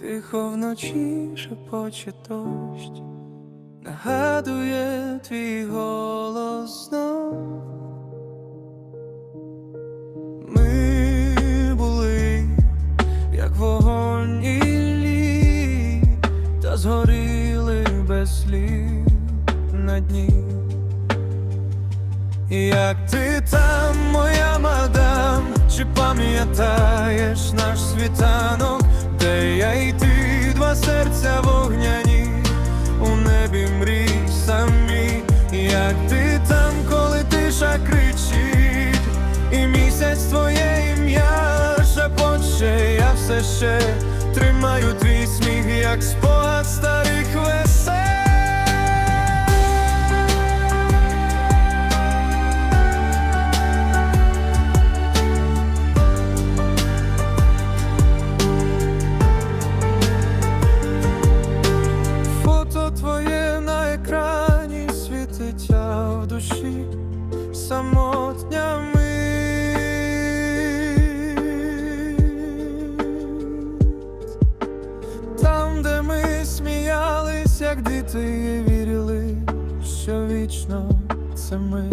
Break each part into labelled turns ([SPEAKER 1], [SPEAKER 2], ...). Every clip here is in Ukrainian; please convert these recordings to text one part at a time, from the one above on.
[SPEAKER 1] Тихо вночі шепоче дощ, нагадує твій голос знов. Ми були, як вогонь і лід, та згоріли без слів на дні. Як ти там, моя мадам, чи пам'ятаєш наш світанок, де я й ти, два серця вогняні, у небі мрій самі, як ти там, коли тиша кричить, і місяць твоє ім'я шепоче, я все ще тримаю твій сміх, як спогад старих самотня мить. Там, де ми сміялись, як діти, і вірили, що вічно це ми.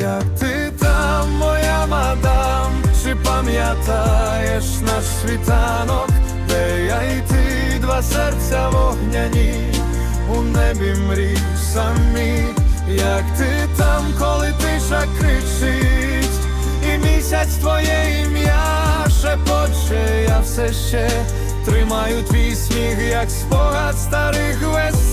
[SPEAKER 1] Як ти там, моя мадам, чи пам'ятаєш наш світанок, де я і ти, два серця вогняні, у небі мрій самі, як ти там, коли тиша кричить, і місяць твоє ім'я шепоче, я все ще тримаю твій сміх, як спогад старих весен.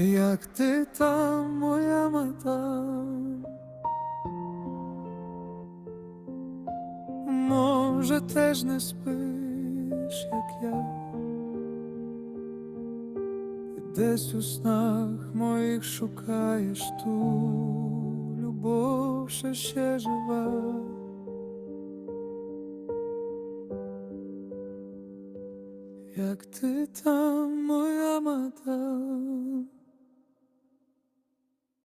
[SPEAKER 1] Як ти там, моя мадам? Може, теж не спиш, як я. Десь у снах моїх шукаєш ту любов, що ще жива. Як ти там,